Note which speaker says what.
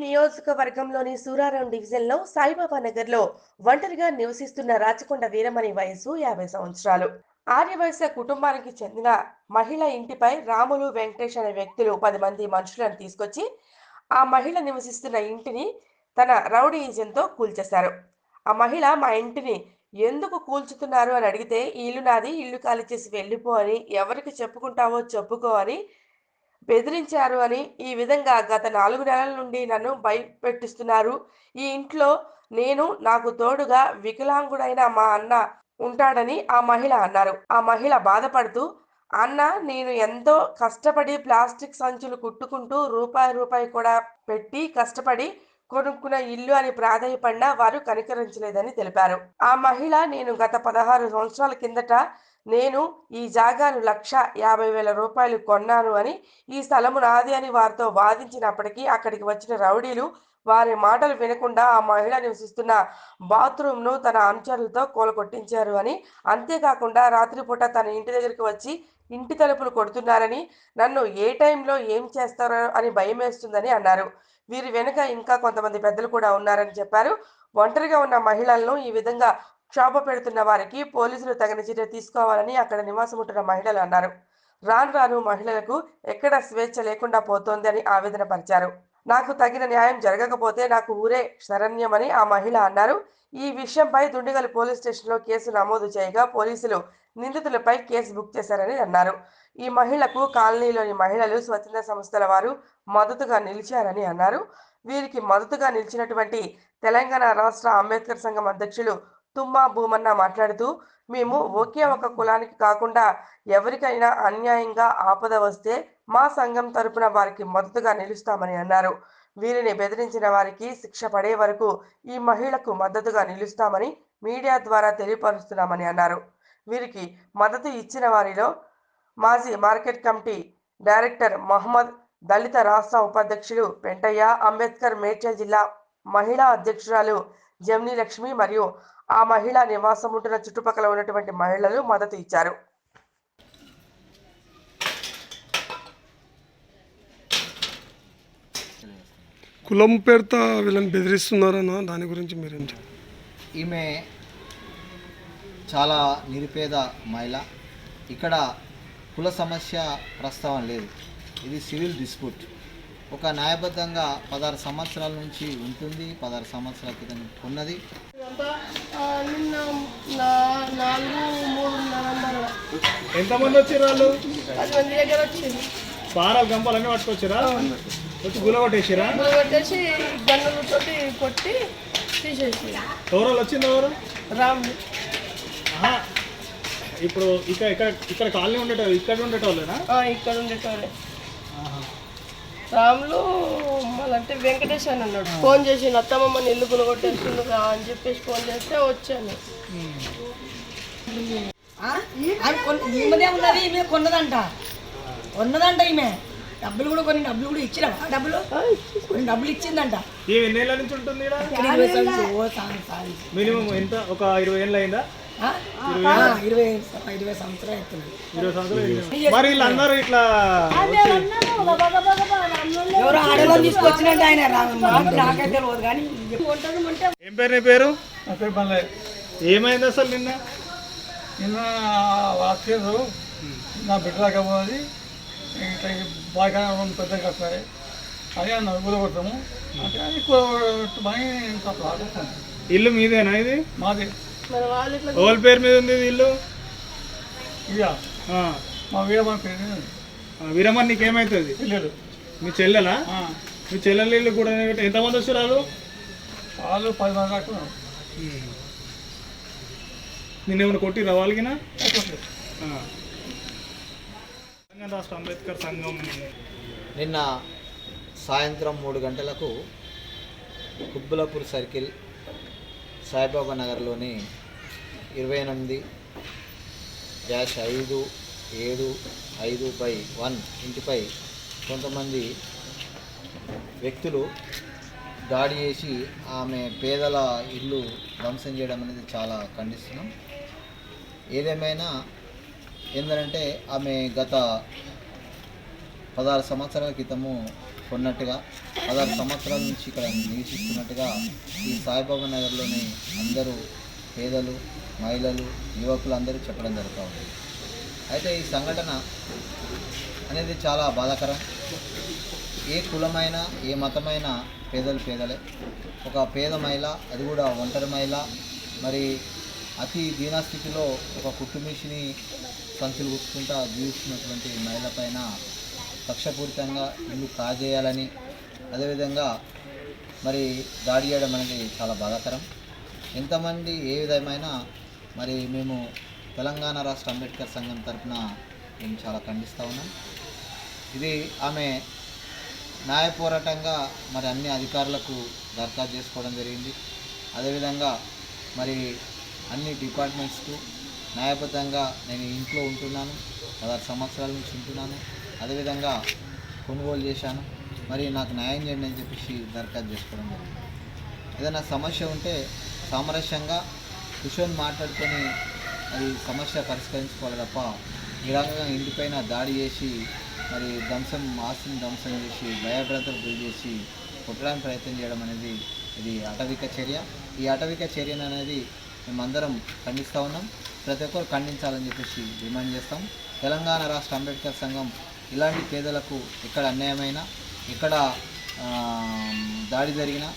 Speaker 1: నియోజకవర్గంలోని సూరారం డివిజన్లో సాయిబాబా నగర్లో ఒంటరిగా నివసిస్తున్న రాచకొండ వీరమణి వయసు యాభై సంవత్సరాలు. ఆర్యవయస కుటుంబానికి చెందిన మహిళ ఇంటిపై రాములు వెంకటేష్ అనే వ్యక్తులు పది మంది మనుషులను తీసుకొచ్చి ఆ మహిళ నివసిస్తున్న ఇంటిని తన రౌడీయిజంతో కూల్చేశారు. ఆ మహిళ మా ఇంటిని ఎందుకు కూల్చుతున్నారు అని అడిగితే ఇల్లు నాది ఇల్లు ఖాళీ చేసి వెళ్ళిపో అని ఎవరికి చెప్పుకుంటావో చెప్పుకో అని బెదిరించారు అని ఈ విధంగా గత నాలుగు నెలల నుండి నన్ను భయపెట్టిస్తున్నారు. ఈ ఇంట్లో నేను నాకు తోడుగా వికలాంగుడైన మా అన్న ఉంటాడని ఆ మహిళ అన్నారు. ఆ మహిళ బాధపడుతూ అన్న నేను ఎంతో కష్టపడి ప్లాస్టిక్ సంచులు కుట్టుకుంటూ రూపాయి రూపాయి కూడా పెట్టి కష్టపడి కొనుక్కున్న ఇల్లు అని ప్రాధాయపడినా వారు కనికరించలేదని తెలిపారు. ఆ మహిళ నేను గత పదహారు సంవత్సరాల కిందట నేను ఈ జాగాను లక్ష యాభై వేల రూపాయలు కొన్నాను అని ఈ స్థలము నాది అని వారితో వాదించినప్పటికీ అక్కడికి వచ్చిన రౌడీలు వారి మాటలు వినకుండా ఆ మహిళ నివసిస్తున్న బాత్రూమ్ను తన అనుచరులతో కోలకొట్టించారు అని. అంతేకాకుండా రాత్రిపూట తన ఇంటి దగ్గరికి వచ్చి ఇంటి తలుపులు కొడుతున్నారని నన్ను ఏ టైంలో ఏం చేస్తారో అని భయమేస్తుందని అన్నారు. వీరి వెనుక ఇంకా కొంతమంది పెద్దలు కూడా ఉన్నారని చెప్పారు. ఒంటరిగా ఉన్న మహిళలను ఈ విధంగా క్షోభ పెడుతున్న వారికి పోలీసులు తగిన చర్య తీసుకోవాలని అక్కడ నివాసం ఉంటున్న మహిళలు అన్నారు. రాను రాను మహిళలకు ఎక్కడ స్వేచ్ఛ లేకుండా పోతోంది అని ఆవేదన పరిచారు. నాకు తగిన న్యాయం జరగకపోతే నాకు ఊరే శరణ్యమని ఆ మహిళ అన్నారు. ఈ విషయంపై దుండిగల్ పోలీస్ స్టేషన్లో కేసు నమోదు చేయగా పోలీసులు నిందితులపై కేసు బుక్ చేశారని అన్నారు. ఈ మహిళకు కాలనీలోని మహిళలు స్వచ్ఛంద సంస్థల వారు మద్దతుగా నిలిచారని అన్నారు. వీరికి మద్దతుగా నిలిచినటువంటి తెలంగాణ రాష్ట్ర అంబేద్కర్ సంఘం అధ్యక్షులు తుమ్మా భూమన్న మాట్లాడుతూ మేము ఒకే ఒక కులానికి కాకుండా ఎవరికైనా అన్యాయంగా ఆపద వస్తే మా సంఘం తరపున వారికి మద్దతుగా నిలుస్తామని అన్నారు. వీరిని బెదిరించిన వారికి శిక్ష పడే వరకు ఈ మహిళకు మద్దతుగా నిలుస్తామని మీడియా ద్వారా తెలియపరుస్తున్నామని అన్నారు. వీరికి మద్దతు ఇచ్చిన వారిలో మాజీ మార్కెట్ కమిటీ డైరెక్టర్ మహమ్మద్ దళిత రాష్ట్ర ఉపాధ్యక్షులు పెంటయ్య అంబేద్కర్ మేడ్చల్ జిల్లా మహిళా అధ్యక్షురాలు జమ్ని లక్ష్మి మరియు ఆ మహిళ నివాసం ఉంటున్న చుట్టుపక్కల ఉన్నటువంటి మహిళలు మద్దతు ఇచ్చారు.
Speaker 2: కులం పేరుతో వీళ్ళని బెదిరిస్తున్నారన్న దాని గురించి మీరేం
Speaker 3: ఈమె చాలా నిరుపేద మహిళ. ఇక్కడ కుల సమస్య ప్రస్తావన లేదు. ఇది సివిల్ డిస్ప్యూట్. ఒక న్యాయబద్ధంగా పదహారు సంవత్సరాల నుంచి ఉంటుంది పదహారు సంవత్సరాల క్రితం ఉన్నది.
Speaker 4: ఎంతమంది వచ్చారు వాళ్ళు?
Speaker 5: పది మంది దగ్గర వచ్చింది.
Speaker 4: పారాలు గంపలు అన్నీ పట్టుకొచ్చారా వచ్చి గుల కొట్టేసారా
Speaker 5: కొట్టేసి గన్నులతోటి కొట్టి తీసేసి
Speaker 4: ఎవరు వచ్చింది ఎవరు?
Speaker 5: రాముడు
Speaker 4: ఆహా. ఇప్పుడు ఇక్కడ ఇక్కడ ఇక్కడ కాలనీ ఉండేటోళ్ళు ఇక్కడ ఉండేటోళ్ళేనా?
Speaker 5: ఆ, ఇక్కడ ఉండేటోడే రాములు మళ్ళంటే వెంకటేష్ అని అన్నాడు. ఫోన్ చేసి అత్తమ్మని ఇల్లు కొట్టేస్తుండగా అని చెప్పేసి ఫోన్ చేస్తే వచ్చాను.
Speaker 6: ఈమెదే ఉన్నది ఈమె కొన్నదంట. కొన్నదంట ఈమె. డబ్బులు కూడా కొన్ని డబ్బులు కూడా ఇచ్చినా డబ్బులు? కొన్ని డబ్బులు ఇచ్చిందంట.
Speaker 4: ఈ ఎన్ని ఏళ్ళ నుంచి ఉంటుంది మినిమం ఎంత? ఒక ఇరవై ఏళ్ళు అయిందా?
Speaker 6: ఇరవై ఇరవై సంవత్సరాలు అవుతుంది
Speaker 4: ఇరవై సంవత్సరాలు అయిందా? మరి వీళ్ళందరూ ఇట్లా
Speaker 6: ఎవరో ఆడవాళ్ళని తీసుకొచ్చినట్టు ఆయన రా- నాకు నాకైతే తెలియదు కానీ
Speaker 4: ఏం పేరు నీ పేరు?
Speaker 7: నా పేరు మల్లయ్య
Speaker 4: ఏమైంది అసలు నిన్న?
Speaker 7: నిన్న వచ్చారు నా బిడ్డ రాకపోతే ఇట్లా బాగా పెద్ద కట్టాలి అది అన్న కూలగొడతాము అంటే అది కూలగొట్టమని ఇంకా ప్రార్థన
Speaker 4: ఇల్లు మీదేనా ఇది?
Speaker 7: మాది.
Speaker 5: వాళ్ళు
Speaker 4: ఓల్ పేరు మీద ఉంది ఇది ఇల్లు
Speaker 7: ఇక
Speaker 4: ఆ.
Speaker 7: మా వీరమ్మ పేరు
Speaker 4: ఆ, వీరమ్మని నీకేమవుతుంది
Speaker 7: పిల్లలు
Speaker 4: మీ చెల్లెలా?
Speaker 7: ఆ,
Speaker 4: మీ చెల్లెలు ఇల్లు కూడా ఎంతమంది వచ్చారు వాళ్ళు?
Speaker 7: వాళ్ళు పది మంది దాకా.
Speaker 4: నిన్నేమైనా కొట్టి రావాలిగినా. తెలంగాణ రాష్ట్ర అంబేద్కర్ సంఘం
Speaker 3: నిన్న సాయంత్రం మూడు గంటలకు కుబ్బులపూర్ సర్కిల్ సాయిబాబా నగర్లోని ఇరవై ఎనిమిది డ్యాష్ ఐదు ఏడు ఐదు బై వన్ ఇంటిపై కొంతమంది వ్యక్తులు దాడి చేసి ఆమె పేదల ఇల్లు ధ్వంసం చేయడం అనేది చాలా ఖండిస్తున్నాం. ఏదేమైనా ఏంటంటే ఆమె గత పదహారు సంవత్సరాల క్రితము కొన్నట్టుగా పదహారు సంవత్సరాల నుంచి ఇక్కడ నివసిస్తున్నట్టుగా ఈ సాయిబాబా నగర్లోని అందరూ పేదలు మహిళలు యువకులు అందరూ చెప్పడం జరుగుతూ ఉంది. అయితే ఈ సంఘటన అనేది చాలా బాధాకరం. ఏ కులమైనా ఏ మతమైనా పేదలు పేదలే. ఒక పేద మహిళ అది కూడా ఒంటరి మహిళ మరి అతి దీనాస్థితిలో ఒక కుటుంబీషిని సంచులు గుర్తుకుంటా జీవిస్తున్నటువంటి మహిళ పైన కక్షపూరితంగా ఇల్లు కాజేయాలని అదేవిధంగా మరి దాడి చేయడం అనేది చాలా బాధాకరం. ఎంతమంది ఏ విధమైన మరి మేము తెలంగాణ రాష్ట్ర అంబేద్కర్ సంఘం తరఫున మేము చాలా ఖండిస్తూ ఉన్నాం. ఇది ఆమె న్యాయ పోరాటంగా మరి అన్ని అధికారులకు దరఖాస్తు చేసుకోవడం జరిగింది. అదేవిధంగా మరి అన్ని డిపార్ట్మెంట్స్కు న్యాయబద్ధంగా నేను ఇంట్లో ఉంటున్నాను. పదహారు సంవత్సరాల నుంచి ఉంటున్నాను. అదేవిధంగా కొనుగోలు చేశాను. మరి నాకు న్యాయం చేయండి అని చెప్పేసి దరఖాస్తు చేసుకోవడం జరిగింది. ఏదైనా సమస్య ఉంటే సామరస్యంగా కుషోని మాట్లాడుకొని అది సమస్య పరిష్కరించుకోవాలి తప్ప ఈ రకంగా ఇంటిపైన దాడి చేసి మరి ధ్వంసం ఆస్తిని ధ్వంసం చేసి భయభ్రతలు గురి చేసి కొట్టడానికి ప్రయత్నం చేయడం అనేది ఇది అటవిక చర్య. ఈ అటవిక చర్యను అనేది మేమందరం ఖండిస్తూ ఉన్నాం. ప్రతి ఒక్కరు ఖండించాలని చెప్పేసి డిమాండ్ చేస్తాం. తెలంగాణ రాష్ట్ర అంబేద్కర్ సంఘం ఇలాంటి పేదలకు ఎక్కడ అన్యాయమైనా ఎక్కడ దాడి జరిగినా